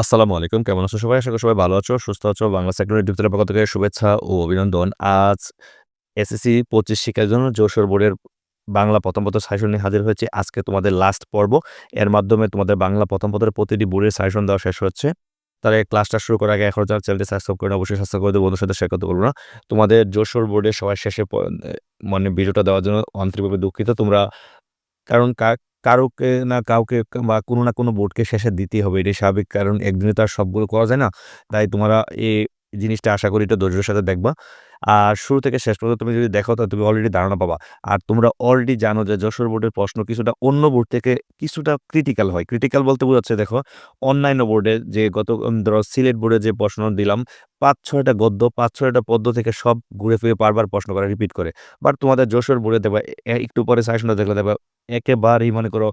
আসসালামু আলাইকুম। কেমন আছো সবাই? আশা করি সবাই ভালো আছো, সুস্থ আছো। বাংলা সেক্টর ইউটিউব পক্ষ থেকে শুভেচ্ছা ও অভিনন্দন। আজ এসএসসি ২৫ শিক্ষার জন্য যশোর বোর্ডের বাংলা প্রথম পত্র সাইশন নিয়ে হাজির হয়েছে আজকে তোমাদের লাস্ট পর্ব। এর মাধ্যমে তোমাদের বাংলা প্রথম পত্রের প্রতিটি বোর্ডের সাজেশন দেওয়া শেষ হচ্ছে। তাহলে ক্লাসটা শুরু করার আগে এখন যারা চ্যানেলটি সাবস্ক্রাইব করে অবশ্যই সাবস্ক্রাইব করে দেব, বন্ধুদের সাথে শেয়ার করতে ভুলবে না। তোমাদের যশোর বোর্ডের সবার শেষে মানে ভিডিওটা দেওয়ার জন্য আন্তরিকভাবে দুঃখিত। তোমরা কারণ কারোকে না কাউকে বা কোনো না কোনো বোর্ডকে শেষে দিতেই হবে। এটাই স্বাভাবিক। কারণ একদিনে তো আর সবগুলো করা যায় না। তাই তোমরা এই জিনিসটা আশা করি এটা ধৈর্যের সাথে দেখবা। আর শুরু থেকে শেষ পর্যন্ত তুমি যদি দেখো তাহলে তুমি অলরেডি ধারণা পাবা। আর তোমরা অলরেডি জানো যে যশোর বোর্ডের প্রশ্ন কিছুটা অন্য বোর্ড থেকে কিছুটা ক্রিটিক্যাল হয়। ক্রিটিক্যাল বলতে বোঝাচ্ছে দেখো অন্যান্য বোর্ডে যে গত ধরো সিলেট বোর্ডে যে প্রশ্ন দিলাম ৫-৬ টা গদ্য, ৫-৬ টা পদ্য থেকে সব ঘুরে ফিরে বারবার প্রশ্ন করে রিপিট করে। বাট তোমাদের যশোর বোর্ডে দেখবা এ একটু পরে সাজেশনটা দেখলে দেখবা একেবারেই মনে করো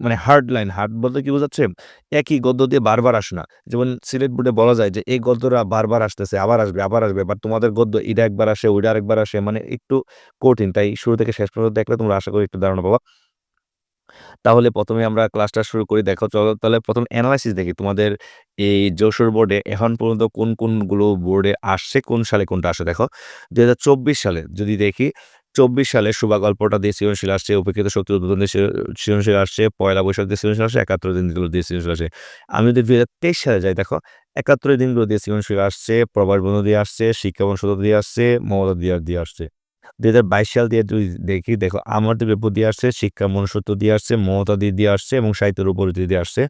মানে হার্ড লাইন, হার্ড বলতে কি বোঝাচ্ছে? একই গদ্য দিয়ে বারবার আসে না। যেমন সিলেট বোর্ডে বলা যায় যে এই গদ্যটা বারবার আসতেছে, আবার আসবে, আবার আসবে। বাট তোমাদের গদ্য এটা একবার আসে, ওইটা আরেকবার আসে। মানে একটু কঠিন। তাই শুরু থেকে শেষ পর্যন্ত দেখলে তোমরা আশা করি একটু ধারণা পাবা। তাহলে প্রথমে আমরা ক্লাসটা শুরু করি। দেখো চলো তাহলে ১ম এনালাইসিস দেখি। তোমাদের এই যশোর বোর্ডে এখন পর্যন্ত কোন, কোনগুলো বোর্ডে আসছে, কোন সালে কোনটা আসে দেখো। ২০২৪ সালে যদি দেখি ২৪ সালে সুবা গল্পটা দিয়ে সৃজনশীল আসছে, উপেক্ষিত শক্তির উদ্বোধন দিয়ে সৃজনশীল আসছে, পয়লা বৈশাখ দিয়ে সৃজনশীল আসছে, ৭১ দিনগুলো দিয়ে সৃজনশীল আসে। আমি যদি ২০২৩ সালে যাই দেখো ৭১ এর দিনগুলো দিয়ে সৃজনশীল আসছে, প্রবাস বন্ধু দিয়ে আসছে, শিক্ষা বংশগত দিয়ে আসছে, মমতা দিয়ে দিয়ে আসছে। ২০২২ সাল দিয়ে যদি দেখি দেখো আমাদের বিপদ দিয়ে আসছে, শিক্ষা মনুষ্যত্ব দিয়ে আসছে, মমতা দিয়ে দিয়ে আসছে এবং সাহিত্যের উপর দিয়ে আসছে।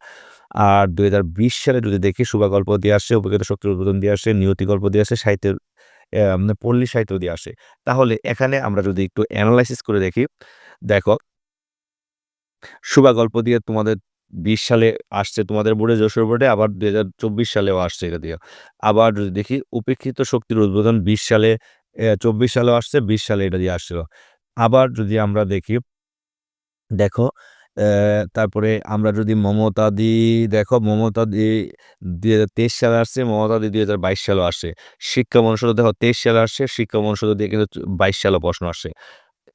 আর ২০২০ সালে যদি দেখি সুবা গল্প দিয়ে আসছে, উপেক্ষিত শক্তির উদ্বোধন দিয়ে আসছে, নিয়তি গল্প দিয়ে আসছে, সাহিত্যের পল্লী সাহিত্য দিয়ে আসে। তাহলে এখানে আমরা যদি একটু অ্যানালাইসিস করে দেখি, দেখো সুবা গল্প দিয়ে তোমাদের ২০ সালে আসছে তোমাদের বোর্ডে যশোর বোর্ডে আবার ২০২৪ সালেও আসছে এটা দিয়ে। আবার যদি দেখি উপেক্ষিত শক্তির উদ্বোধন ২০ সালে চব্বিশ সালেও আসছে, ২০ সালে এটা দিয়ে আসছিল। আবার যদি আমরা দেখি দেখো তারপরে আমরা যদি মমতাদি দেখো মমতাদি ২০২৩ সালে আসছে, মমতাদি ২০২২ সালেও আসে শিক্ষা মনুষ্যত্ব দেখো ২৩ সালে আসছে, শিক্ষা মনুষ্যত্ব দিয়ে কিন্তু বাইশ ২২ সালেও প্রশ্ন আসে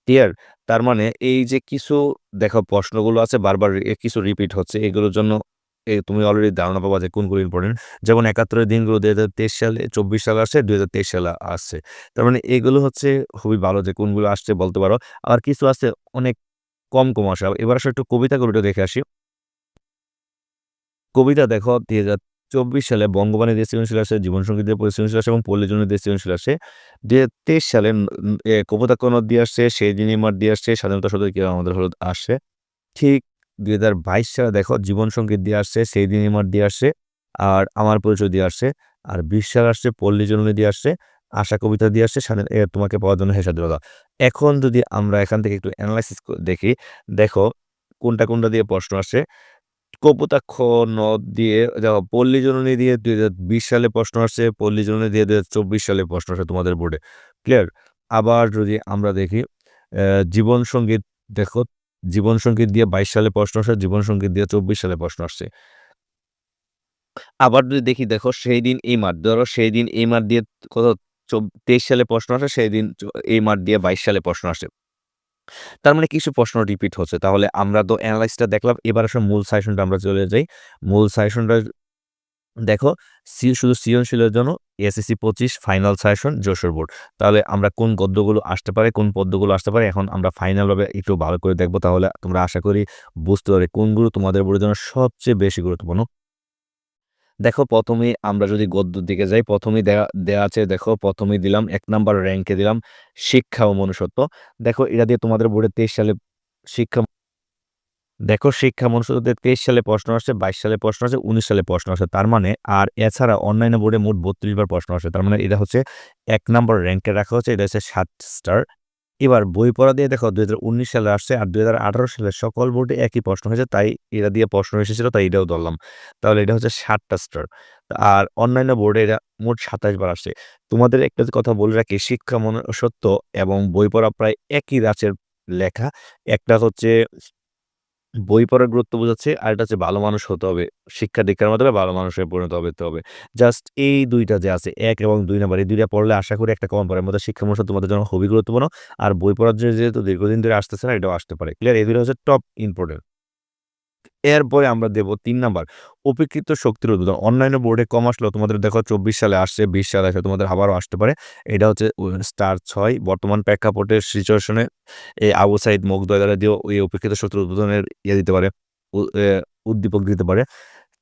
ক্লিয়ার? তার মানে এই যে কিছু দেখো প্রশ্নগুলো আছে বারবার কিছু রিপিট হচ্ছে। এগুলোর জন্য তুমি অলরেডি ধারণা পাবা যে কোনগুলো ইম্পোর্টেন্ট। যেমন ৭১ এর দিনগুলো ২০২৩ সালে ২৪ সালে আসছে, ২০২৩ সালে আসছে। তার মানে এগুলো হচ্ছে খুবই ভালো যে কোনগুলো আসছে বলতে পারো। আবার কিছু আছে অনেক কম, কম আসে। এবার আসো একটু কবিতাগুলো একটু দেখে আসি। কবিতা দেখো ২০২৪ সালে বঙ্গবাণী দিয়ে সৃজনশীল আসে, জীবনসঙ্গীত দিয়ে সৃজনশীল আসে এবং পল্লীজনী দিয়ে সৃজনশীল আসে। ২০২৩ সালে ন এ কবিতা নদ দিয়ে আসছে, সেই দিনই মাঠ দিয়ে আসছে, স্বাধীনতা সূর্য কিরণ আমাদের হলুদ আসছে। ঠিক ২০২২ সালে দেখো জীবনসঙ্গীত দিয়ে আসছে, সেই দিনই মাঠ দিয়ে আসছে, আর আমার পরিচয় দিয়ে আসছে। আর ২০ সালে আসছে পল্লীজননী দিয়ে আসছে, আশা কবিতা দিয়ে আসছে, স্বাধীন তোমাকে পাওয়ার জন্য হে স্বাধীনতা। এখন যদি আমরা এখান থেকে একটু এনালাইসিস ক দেখি, দেখো কোনটা, কোনটা দিয়ে প্রশ্ন আসে কপোতাক্ষ নদ দিয়ে দেখো পল্লী জননী দিয়ে ২০২০ সালে প্রশ্ন আসছে, পল্লী জননী দিয়ে ২০২৪ সালে প্রশ্ন আসে তোমাদের বোর্ডে। ক্লিয়ার? আবার যদি আমরা দেখি জীবন সংগীত দেখো, জীবন সংগীত দিয়ে ২২ সালে প্রশ্ন আসে, জীবন সংগীত দিয়ে ২৪ সালে প্রশ্ন আসছে। আবার যদি দেখি দেখো সেই দিন এই মাঠ, ধরো সেই দিন এই মাঠ দিয়ে কত ২৩ সালে প্রশ্ন আসে, সেই দিন এই মাঠ দিয়ে ২২ সালে প্রশ্ন আসে। তার মানে কিছু প্রশ্ন রিপিট হচ্ছে। তাহলে আমরা তো এনালাইসিসটা দেখলাম। এবার আসলে মূল সাজেশনটা আমরা চলে যাই। মূল সাজেশনটা দেখো সি শুধু সৃজনশীলের জন্য SSC ২৫ final suggestion Jashore board. তাহলে আমরা কোন গদ্যগুলো আসতে পারে, কোন পদ্যগুলো আসতে পারে এখন আমরা ফাইনালভাবে একটু ভালো করে দেখব তাহলে তোমরা আশা করি বুঝতে পারবে কোনগুলো তোমাদের বোর্ডের জন্য সবচেয়ে বেশি গুরুত্বপূর্ণ। দেখো প্রথমেই আমরা যদি গদ্যর দিকে যাই, ১ম এই দেয়া দেয়া আছে দেখো প্রথমেই দিলাম এক নাম্বার র্যাঙ্কে দিলাম শিক্ষা ও মনুষ্যত্ব। দেখো এটা দিয়ে তোমাদের বোর্ডে ২৩ সালে শিক্ষা দেখো শিক্ষা মনুষ্যত্ব তেইশ সালে প্রশ্ন আসছে, ২২ সালে প্রশ্ন আসছে, ১৯ সালে প্রশ্ন আসে তার মানে আর এছাড়া অন্যান্য বোর্ডে মোট ৩২ বার প্রশ্ন আসে। তার মানে এটা হচ্ছে এক নাম্বার র্যাঙ্কে রাখা হচ্ছে। এটা হচ্ছে সাত স্টার। এবার বই পড়া দিয়ে দেখো দু হাজার উনিশ সালে আসছে আর দুই সালে সকল বোর্ডে একই প্রশ্ন হয়েছে। তাই এটা দিয়ে প্রশ্ন এসেছিল, তাই এটাও ধরলাম। তাহলে এটা হচ্ছে ৭ টা স্টার। আর অন্যান্য বোর্ডে এটা মোট ২৭ বার আসছে। তোমাদের একটা কথা বলে রাখি, শিক্ষা মনুষ্যত্ব এবং বই পড়া প্রায় একই রাচের লেখা। একটা হচ্ছে বই পড়ার গুরুত্ব বোঝাচ্ছে, আর এটা হচ্ছে ভালো মানুষ হতে হবে। শিক্ষা-দীক্ষার মাধ্যমে ভালো মানুষে পরিণত হতে হবে। জাস্ট এই দুইটা যে আছে এক এবং দুই নাম্বার এই দুইটা পড়লে আশা করি একটা কম পড়ে। এর মধ্যে শিক্ষা মানুষ তোমাদের জন্য খুবই গুরুত্বপূর্ণ। আর বই পড়ার জন্য যেহেতু দীর্ঘদিন ধরে আসতেছে না এটাও আসতে পারে। ক্লিয়ার? এই দুটো হচ্ছে টপ ইম্পোর্টেন্ট। এরপরে আমরা দেব তিন নাম্বার উপেক্ষিত শক্তির উদ্বোধন। অন্যান্য বোর্ডে কম আসলেও তোমাদের দেখো ২৪ সালে আসছে, ২০ সালে আসে, তোমাদের আবারও আসতে পারে। এটা হচ্ছে স্টার ছয় বর্তমান প্রেক্ষাপটের সিচুয়েশনে এই আবু মুগ্ধা দ্বারা দিয়েও এই উপেক্ষিত শক্তির উদ্বোধনের ইয়ে দিতে পারে, উদ্দীপক দিতে পারে।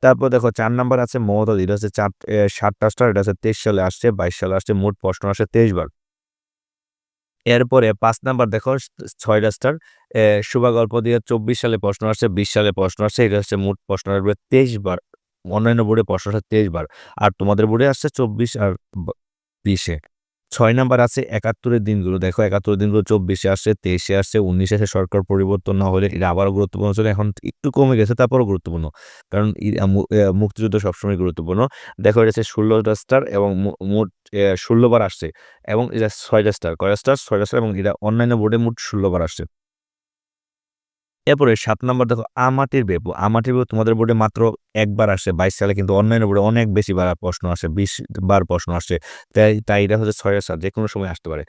তারপর দেখো চার নাম্বার আছে মমতাজ। এটা হচ্ছে ৪ এ ৭ টা স্টার। এটা হচ্ছে ২৩ সালে আসছে, ২২ সালে আসছে। মোট প্রশ্ন আসে ২৩ বার। এরপরে পাঁচ নাম্বার দেখো ছয়টা স্টার। শুভা গল্প দিয়ে ২৪ সালে প্রশ্ন আসছে, ২০ সালে প্রশ্ন আসছে। এটা হচ্ছে মোট প্রশ্ন আসবে ২৩ বার। অন্যান্য বোর্ডে প্রশ্ন আসছে তেইশ বার। আর তোমাদের বোর্ডে আসছে ২৪ আর ব ২০ এ। ৬ নাম্বার আছে একাত্তরের দিনগুলো। দেখো একাত্তরের দিনগুলো ২৪ এ আসছে, তেইশে আসছে, উনিশে আসে সরকার পরিবর্তন না হলে এটা আবারও গুরুত্বপূর্ণ ছিল। এখন একটু কমে গেছে তারপরও গুরুত্বপূর্ণ। কারণ মুক্তিযুদ্ধ সবসময় গুরুত্বপূর্ণ। দেখো এটা হচ্ছে ষোলোটা স্টার এবং মোট ষোলোবার আসছে এবং এটা ছয়টা স্টার। কয়টা স্টার? ছয়টা স্টার এবং এটা অন্যান্য বোর্ডে মোট ষোলোবার আসছে। এরপরে সাত নম্বর দেখো আমাটির বেপু। আমাটির বেপু তোমাদের বোর্ডে মাত্র একবার আসে বাইশ সালে কিন্তু অন্যান্য বোর্ডে অনেক বেশি বার প্রশ্ন আসে। ২০ বার প্রশ্ন আসে তাই তাই এটা হচ্ছে ৬ সাত যে কোনো সময় আসতে পারে।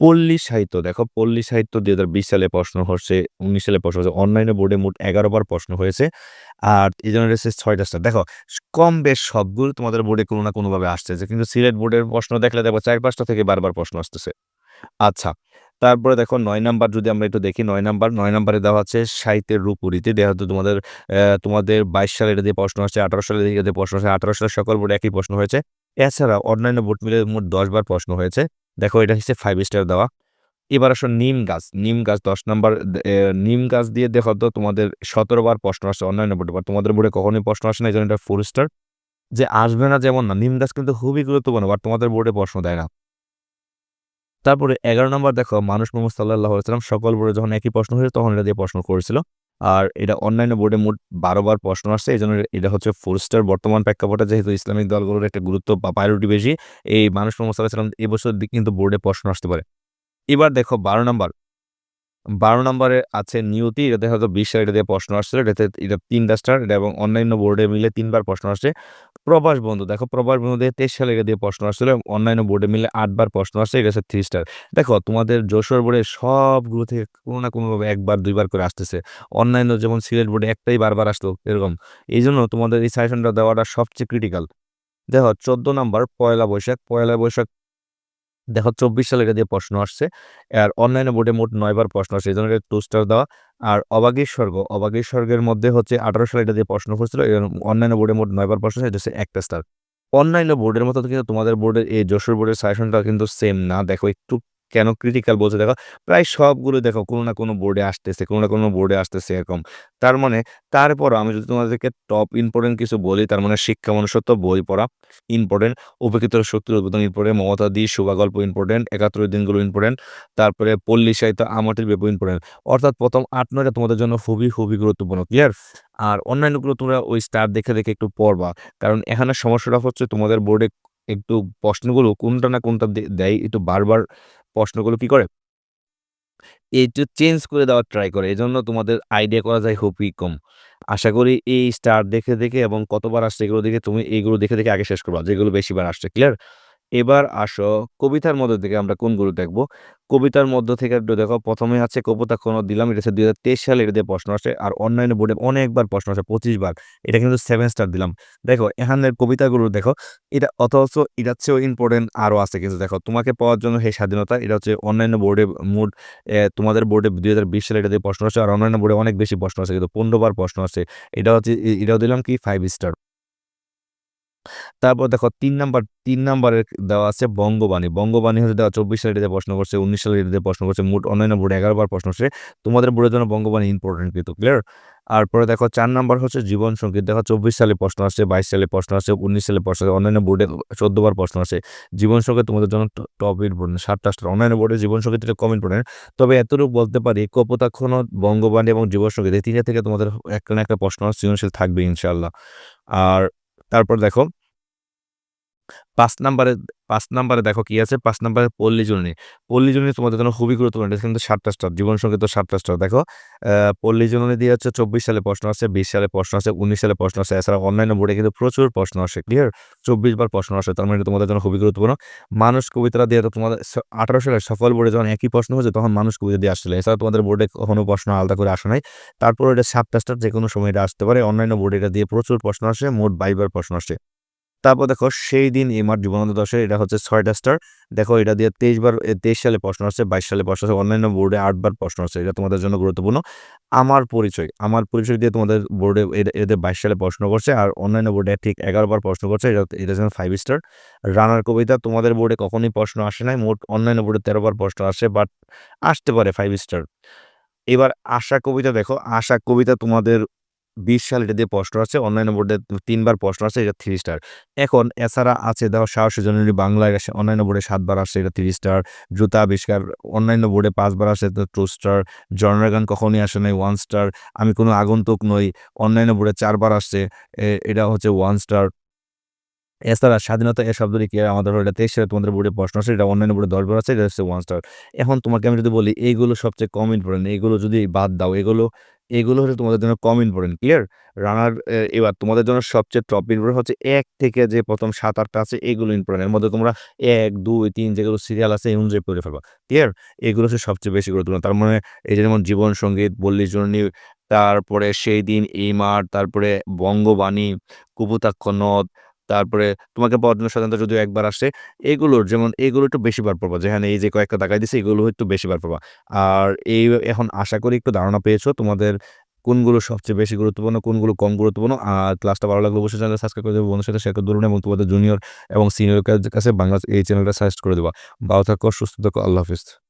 পল্লী সাহিত্য দেখো পল্লী সাহিত্য ২০২০ সালে প্রশ্ন হচ্ছে, ১৯ সালে প্রশ্ন হচ্ছে। অন্যান্য বোর্ডে মোট ১১ বার প্রশ্ন হয়েছে। আর এই জন্য রয়েছে ছয়টা স্টার। দেখো কম বেশ সবগুলো তোমাদের বোর্ডে কোনো না কোনোভাবে আসতেছে। কিন্তু সিলেট বোর্ডের প্রশ্ন দেখলে দেখবা ৪-৫ টা থেকে বারবার প্রশ্ন আসতেছে। আচ্ছা। তারপরে দেখো নয় নাম্বার যদি আমরা একটু দেখি নয় নাম্বার নয় নাম্বারে দেওয়া হচ্ছে সাহিত্যের রূপরীতি। হয়তো তোমাদের তোমাদের ২২ সালে এটা দিয়ে প্রশ্ন আসছে, ১৮ সালে দিয়ে প্রশ্ন আসছে। ১৮ সালে সকল বোর্ডে একই প্রশ্ন হয়েছে। এছাড়া অন্যান্য বোর্ড মিলে মোট ১০ বার প্রশ্ন হয়েছে। দেখো এটা হচ্ছে ফাইভ স্টার দেওয়া। এবার আসো নিম গাছ। নিম গাছ ১০ নাম্বার নিম গাছ দিয়ে দেখো তো তোমাদের ১৭ বার প্রশ্ন আসছে অন্যান্য বোর্ডে। তোমাদের বোর্ডে কখনোই প্রশ্ন আসে না। এজন্য এটা ফোর স্টার। যে আসবে না যেমন না। নিম গাছ কিন্তু খুবই গুরুত্বপূর্ণ। বাট তোমাদের বোর্ডে প্রশ্ন দেয় না। তারপরে এগারো নম্বর দেখো, মানুষ মোহাম্মদ সাল্লাল্লাহু আলাইহি সকল বোর্ডে যখন একই প্রশ্ন হয়েছে তখন এটা দিয়ে প্রশ্ন করেছিল। আর এটা অন্যান্য বোর্ডে মোট ১২ বার প্রশ্ন আসছে। এজন্য এটা হচ্ছে ফোর স্টার বর্তমান প্রেক্ষাপটে যেহেতু ইসলামিক দলগুলোর একটা গুরুত্ব বা প্রায়োরিটি বেশি। এই মানুষ মোহাম্মদ সাল্লাল্লাহু আলাইহি ওয়াসাল্লাম এবছর কিন্তু বোর্ডে প্রশ্ন আসতে পারে। এবার দেখো, বারো নম্বর বারো নাম্বারে আছে নিয়তি। এটা দেখা যাচ্ছে ২০ সালে এটা দিয়ে প্রশ্ন আসছিল। এটাতে এটা তিনটা স্টার এটা এবং অন্যান্য বোর্ডে মিলে তিনবার প্রশ্ন আসছে। প্রবাস বন্ধু দেখো প্রবাস বন্ধু দিয়ে ২৩ সালে দিয়ে প্রশ্ন আসছিল অন্যান্য বোর্ডে মিলে আটবার প্রশ্ন আসছে। এটা থ্রি স্টার। দেখো, তোমাদের যশোর বোর্ডে সবগুলো থেকে কোনো না কোনোভাবে একবার, দুইবার করে আসতেছে। অন্যান্য যেমন সিলেট বোর্ডে একটাই বারবার আসতো এরকম। এই জন্য তোমাদের এই সাজেশনটা দেওয়াটা সবচেয়ে ক্রিটিক্যাল। দেখো ১৪ নাম্বার পয়লা বৈশাখ। পয়লা বৈশাখ দেখো ২৪ সালে এটা দিয়ে প্রশ্ন আসছে। আর অনলাইনে বোর্ডে মোট নয়বার প্রশ্ন আসছে। জন্য এটা টু স্টার দেওয়া। আর অবাগীর স্বর্গ, অবাগীর স্বর্গের মধ্যে হচ্ছে ১৮ সালে এটা দিয়ে প্রশ্ন করছিল। অনলাইনে বোর্ডে মোট নয়বার প্রশ্ন আসছে। এটা হচ্ছে একটা স্টার। অনলাইনে বোর্ডের মতো কিন্তু তোমাদের বোর্ডের এই যশোর বোর্ডের সাজেশনটা কিন্তু সেম না। দেখো একটু কেন ক্রিটিক্যাল বলছি দেখো। প্রায় সবগুলো দেখো কোনো না কোনো বোর্ডে আসতেছে, কোনো না কোনো বোর্ডে আসতেছে এরকম। তার মানে তারপরও আমি যদি তোমাদেরকে টপ ইম্পোর্টেন্ট কিছু বলি তার মানে শিক্ষা মনুষ্যত্ব বই পড়া ইম্পর্টেন্ট উপেক্ষিত শক্তির উদ্বোধন ইম্পোর্টেন্ট, মমতাদি শুভা গল্প ইম্পোর্টেন্ট, ৭১ এর দিনগুলো ইম্পোর্টেন্ট। তারপরে পল্লী সাহিত্য আমাটির বেপু ইম্পোর্টেন্ট। অর্থাৎ প্রথম আট নয়টা তোমাদের জন্য খুবই, খুবই গুরুত্বপূর্ণ। ক্লিয়ার? আর অন্যান্যগুলো তোমরা ওই স্টার দেখে, দেখে একটু পড়বা। কারণ এখানে সমস্যাটা হচ্ছে তোমাদের বোর্ডে একটু প্রশ্নগুলো কোনটা না কোনটা দেয় একটু বারবার প্রশ্নগুলো কি করে? একটু চেঞ্জ করে দেওয়ার ট্রাই করে। এই জন্য তোমাদের আইডিয়া করা যায় খুবই কম। আশা করি এই স্টার দেখে, দেখে এবং কতবার আসছে এগুলো দেখে তুমি এইগুলো দেখে, দেখে আগে শেষ করবা। যেগুলো বেশিবার আসছে। ক্লিয়ার? এবার আসো, কবিতার মধ্য থেকে আমরা কোনগুলো দেখব? কবিতার মধ্য থেকে একটু দেখো ১ম এ আছে নদ দিলাম। এটা হচ্ছে ২০২৩ সালে এটা দিয়ে প্রশ্ন আসে। আর অন্যান্য বোর্ডে অনেকবার প্রশ্ন আসে ২৫ বার। এটা কিন্তু সেভেন স্টার দিলাম। দেখো, এখানের কবিতাগুলো দেখো। এটা অথচ এটার চেয়েও ইম্পোর্টেন্ট আরও আছে, কিন্তু দেখো, তোমাকে পাওয়ার জন্য সেই স্বাধীনতা, এটা হচ্ছে অন্যান্য বোর্ডে মোট তোমাদের বোর্ডে ২০২০ সালে এটা দিয়ে প্রশ্ন আসে। আর অন্যান্য বোর্ডে অনেক বেশি প্রশ্ন আসে, কিন্তু ১৫ বার প্রশ্ন আসে। এটা হচ্ছে এটাও দিলাম কি ফাইভ স্টার। তারপর দেখো তিন নাম্বার তিন নাম্বারে দেওয়া আছে বঙ্গবাণী। বঙ্গবাণী হচ্ছে দেওয়া ২৪ সালে এটা প্রশ্ন করছে, ১৯ সালে এটা দিয়ে প্রশ্ন করছে। মোট অন্যান্য বোর্ডে এগারোবার প্রশ্ন আসছে। তোমাদের বোর্ডের জন্য বঙ্গবাণী ইম্পোর্টেন্ট কিন্তু। ক্লিয়ার? তারপরে দেখো চার নাম্বার হচ্ছে জীবন সংগীত। দেখো ২৪ সালে প্রশ্ন আসছে, ২২ সালে প্রশ্ন আসছে, ১৯ সালে প্রশ্ন আসছে। অন্যান্য বোর্ডে ১৪ বার প্রশ্ন আসে। জীবন সংগীত তোমাদের জন্য টপ ইম্পোর্টেন্ট ৭ টা স্টার। অন্যান্য বোর্ডে জীবন সংগীত এটা কম ইম্পোর্টেন্ট। তবে এতটুকু বলতে পারি কপোতাক্ষ নদ, বঙ্গবাণী এবং জীবন সংগীত এই ৩ টা থেকে তোমাদের একটা না একটা প্রশ্ন সৃজনশীল থাকবে ইনশাআল্লাহ। আর তারপর দেখো পাঁচ নাম্বারে পাঁচ নাম্বারে দেখো কি আছে? পাঁচ নাম্বারে পল্লী জননী পল্লী জননী তোমাদের জন্য খুবই গুরুত্বপূর্ণ। এটা কিন্তু সাতটা স্টার জীবন সংগীত তো সাতটা স্টার দেখো পল্লী জননী দিয়ে হচ্ছে চব্বিশ সালে প্রশ্ন আছে বিশ সালে প্রশ্ন আছে উনিশ সালে প্রশ্ন আছে এছাড়া অনলাইন বোর্ডে কিন্তু প্রচুর প্রশ্ন আসে ক্লিয়ার চব্বিশ বার প্রশ্ন আসে, তার মানে তোমাদের জন্য খুবই গুরুত্বপূর্ণ। মানুষ কবিতাটা দিয়ে তো তোমাদের আঠারো সালে সফল বোর্ডে যখন একই প্রশ্ন হয়েছে, তখন মানুষ কবিতা দিয়ে আসছিল। এছাড়া তোমাদের বোর্ডে কখনো প্রশ্ন আলাদা করে আসে নাই। তারপর এটা সাতটা স্টার যে কোনো সময় এটা আসতে পারে। অনলাইন বোর্ডে এটা দিয়ে প্রচুর প্রশ্ন আসে, মোট বাইবার প্রশ্ন আসে। তারপর দেখো সেই দিন এমার জীবনানন্দ দশের, এটা হচ্ছে ছয়টা স্টার দেখো এটা দিয়ে তেইশ বার তেইশ সালে প্রশ্ন আসছে, বাইশ সালে প্রশ্ন আসছে অনলাইন বোর্ডে আটবার প্রশ্ন আসছে, এটা তোমাদের জন্য গুরুত্বপূর্ণ। আমার পরিচয় আমার পরিচয় দিয়ে তোমাদের বোর্ডে এদের বাইশ সালে প্রশ্ন করছে, আর অনলাইন বোর্ডে ঠিক বার প্রশ্ন করছে, এটা এটা যেন ফাইভ স্টার রানার কবিতা, তোমাদের বোর্ডে কখনোই প্রশ্ন আসে নাই, মোট অনলাইন বোর্ডে তেরো বার প্রশ্ন আসে বাট আসতে পারে ফাইভ স্টার এবার আশা কবিতা দেখো, আশা কবিতা তোমাদের বিশ সাল এটা দিয়ে প্রশ্ন আছে অনলাইন বোর্ডে তিনবার প্রশ্ন আছে এটা থ্রি স্টার এখন এছাড়া আছে, দেখো সাহসী জননী বাংলায় অনলাইন বোর্ডে সাতবার আসছে, এটা থ্রি স্টার জুতা আবিষ্কার অনলাইন বোর্ডে পাঁচবার আসে তো টু স্টার জনের গান কখনই আসে নাই ওয়ান স্টার আমি কোনো আগন্তুক নই অনলাইন বোর্ডে চারবার আসছে এটা হচ্ছে ওয়ান স্টার এছাড়া স্বাধীনতা এ শব্দটি কি আমাদের এটা তেইশ সালে তোমাদের বোর্ডে প্রশ্ন আছে এটা অনলাইন বোর্ডে দশবার আছে এটা হচ্ছে ওয়ান স্টার এখন তোমাকে আমি যদি বলি, এইগুলো সবচেয়ে কম ইম্পর্টেন্ট এগুলো যদি বাদ দাও, এগুলো এগুলো হচ্ছে তোমাদের জন্য কম ইম্পর্টেন্ট ক্লিয়ার রানার এবার তোমাদের জন্য সবচেয়ে টপ ইম্পর্টেন্ট হচ্ছে এক থেকে যে প্রথম সাত, আটটা আছে, এগুলো ইম্পর্টেন্ট এর মধ্যে তোমরা এক, দুই, তিন যেগুলো সিরিয়াল আছে অনুযায়ী পড়ে ফেলবা ক্লিয়ার এগুলো হচ্ছে সবচেয়ে বেশি গুরুত্বপূর্ণ। তার মানে এই যেমন জীবন সংগীত বল্লী জননী, তারপরে সেই দিন এই মাঠ, তারপরে বঙ্গবাণী কুপুতাক্ষ নদ তারপরে তোমাকে পর্যটন স্বাধীনতা যদিও একবার আসে, এগুলোর যেমন এগুলো একটু বেশি বার পাবা যেখানে এই যে কয়েকটা টাকায় দিছে, এগুলো একটু বেশি বার পাবা আর এই এখন আশা করি একটু ধারণা পেয়েছ তোমাদের কোনগুলো সবচেয়ে বেশি গুরুত্বপূর্ণ, কোনগুলো কম গুরুত্বপূর্ণ। আর ক্লাসটা ভালো লাগলে অবশ্যই চ্যানেল সাবস্ক্রাইব করে দেবো বন্ধুর সাথে শেয়ার করে ধরুন এবং তোমাদের জুনিয়র এবং সিনিয়র কাছে বাংলা এই চ্যানেলটা সাজেস্ট করে দেবা। ভালো থাকো, সুস্থ থাকো, আল্লাহ হাফিজ।